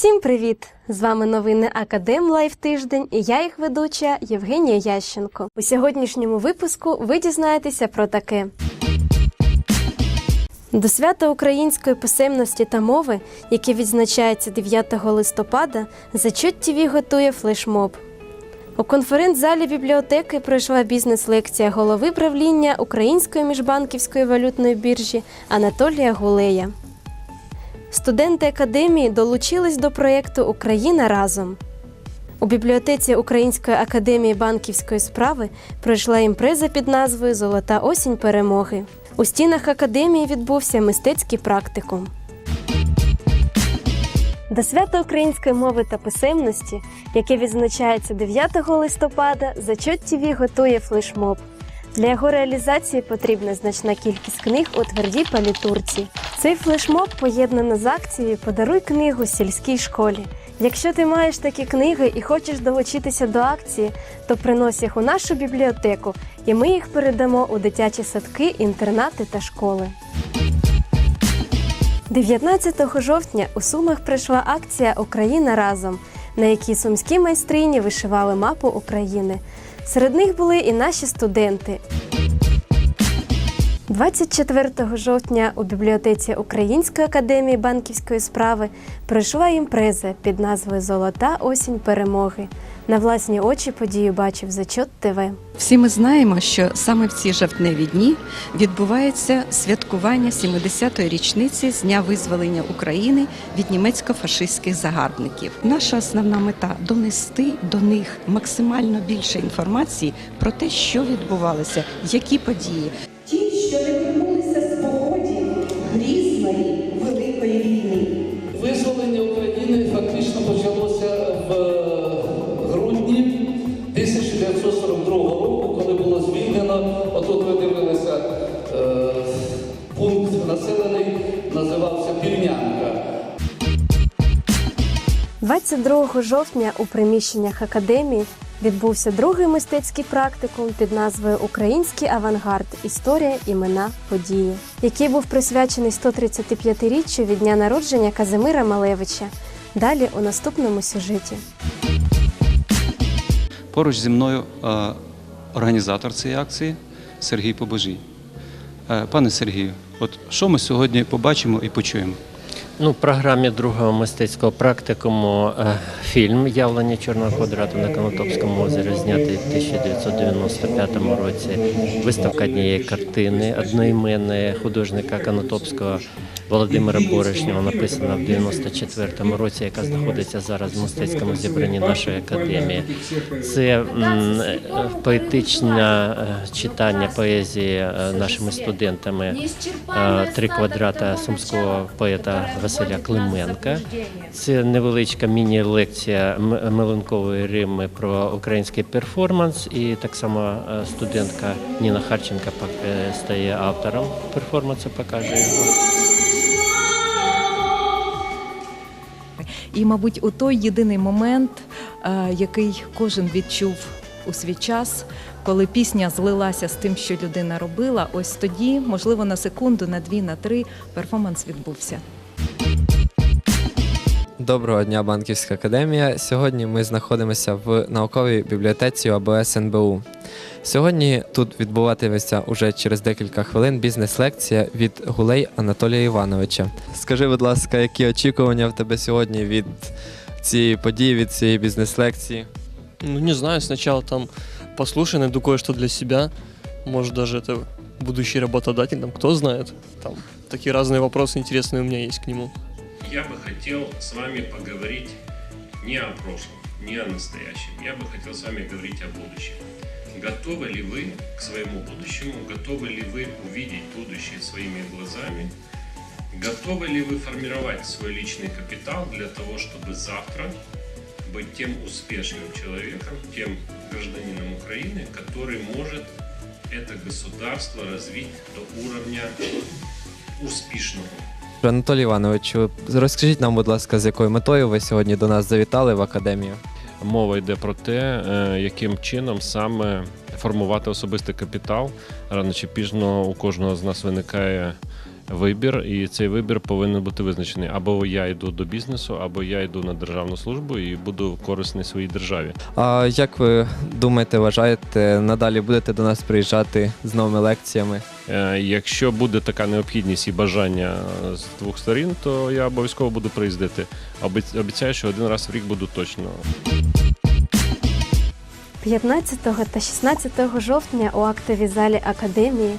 Всім привіт! З вами новини Академ Лайф Тиждень і я їх ведуча Євгенія Ященко. У сьогоднішньому випуску ви дізнаєтеся про таке. До свята української писемності та мови, яке відзначається 9 листопада, Зачот ТВ готує флешмоб. У конференц-залі бібліотеки пройшла бізнес-лекція голови правління Української міжбанківської валютної біржі Анатолія Гулея. Студенти академії долучились до проєкту Україна разом. У бібліотеці Української академії банківської справи пройшла імпреза під назвою Золота осінь перемоги. У стінах академії відбувся мистецький практикум. До свята української мови та писемності, яке відзначається 9 листопада, Зачот ТВ готує флешмоб. Для його реалізації потрібна значна кількість книг у твердій палітурці. Цей флешмоб поєднано з акцією Подаруй книгу сільській школі. Якщо ти маєш такі книги і хочеш долучитися до акції, то принось їх у нашу бібліотеку, і ми їх передамо у дитячі садки, інтернати та школи. 19 жовтня у Сумах пройшла акція Україна разом, на якій сумські майстрині вишивали мапу України. Серед них були і наші студенти. 24 жовтня у бібліотеці Української академії банківської справи пройшла імпреза під назвою Золота осінь перемоги. На власні очі подію бачив Зачот ТВ. Всі ми знаємо, що саме в ці жовтневі дні відбувається святкування 70-ї річниці з дня визволення України від німецько-фашистських загарбників. Наша основна мета донести до них максимально більше інформації про те, що відбувалося, які події. Називався Півнянка. 22 жовтня у приміщеннях академії відбувся другий мистецький практикум під назвою Український авангард. Історія, імена, події, який був присвячений 135-річчю від дня народження Казимира Малевича. Далі у наступному сюжеті. Поруч зі мною е, організатор цієї акції Сергій Побожій. Е, Пане Сергію, от що ми сьогодні побачимо і почуємо? Ну, в програмі другого мистецького практикуму е, фільм Явлення Чорного квадрату на Конотопському озері знятий в 1995 році. Виставка однієї картини одноіменної художника Конотопського Володимира Борошнього, написана в 94-му році, яка знаходиться зараз в мистецькому зібранні нашої академії. Це поетичне е, читання поезії е, нашими студентами е, три квадрата сумського поета Василя Клименка. Це невеличка міні-лекція Меленкової Рими про український перформанс. І так само студентка Ніна Харченка стає автором перформансу, покаже його. І, мабуть, у той єдиний момент, е, який кожен відчув у свій час, коли пісня злилася з тим, що людина робила, ось тоді, можливо, на секунду, на дві, на три, перформанс відбувся. Доброго дня, банківська академія. Сьогодні ми знаходимося в науковій бібліотеці ОБС НБУ. Сьогодні тут відбуватиметься уже через декілька хвилин бізнес-лекція від Гулей Анатолія Івановича. Скажи, будь ласка, які очікування в тебе сьогодні від цієї події, від цієї бізнес-лекції? Ну, не знаю, сначала там послушай, найду кое-что для себя. Может, даже это будущий работодатель, там, кто знает. Там такие разные вопросы интересные у меня есть к нему. Я бы хотел с вами поговорить не о прошлом, не о настоящем. Я бы хотел с вами говорить о будущем. Готовы ли вы к своему будущему? Готовы ли вы увидеть будущее своими глазами? Готовы ли вы формировать свой личный капитал для того, чтобы завтра быть тем успешным человеком, тем гражданином Украины, который может это государство развить до уровня успешного? Анатолій Іванович, розкажіть нам, будь ласка, з якою метою ви сьогодні до нас завітали в академію? Мова йде про те, е, яким чином саме формувати особистий капітал. Рано чи пізно у кожного з нас виникає вибір, і цей вибір повинен бути визначений. Або я йду до бізнесу, або я йду на державну службу і буду корисний своїй державі. А як ви думаєте, вважаєте, надалі будете до нас приїжджати з новими лекціями? Е, Якщо буде така необхідність і бажання з двох сторін, то я обов'язково буду приїздити. Обіц- Обіцяю, що один раз в рік буду точно. 15 та 16 жовтня у актовій залі академії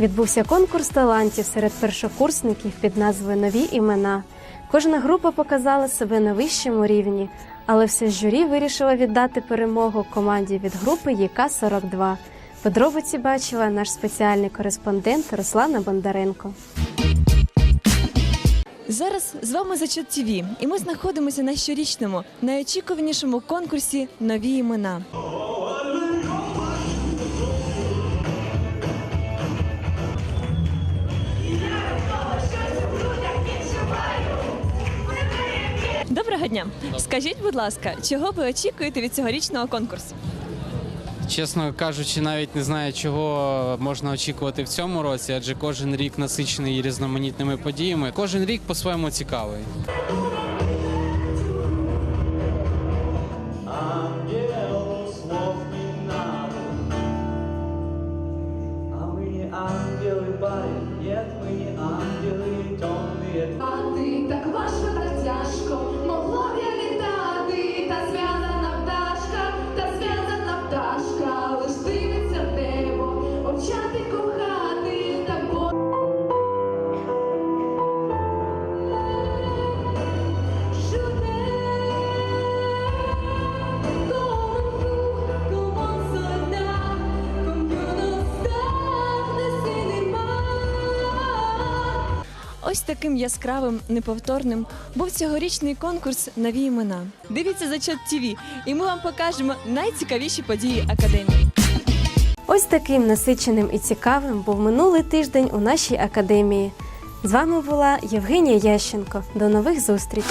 відбувся конкурс талантів серед першокурсників під назвою Нові імена. Кожна група показала себе на вищому рівні, але все журі вирішило віддати перемогу команді від групи ЄК-42. Подробиці бачила наш спеціальний кореспондент Руслана Бондаренко. Зараз з вами Зачет ТВ, і ми знаходимося на щорічному найочікуванішому конкурсі Нові імена. Доброго дня! Скажіть, будь ласка, чого ви очікуєте від цьогорічного конкурсу? Чесно кажучи, навіть не знаю, чого можна очікувати в цьому році, адже кожен рік насичений різноманітними подіями. Кожен рік по-своєму цікавий. таким яскравим, неповторним був цьогорічний конкурс Нові імена. Дивіться за чат ТВ і ми вам покажемо найцікавіші події академії. Ось таким насиченим і цікавим був минулий тиждень у нашій академії. З вами була Євгенія Ященко. До нових зустрічей.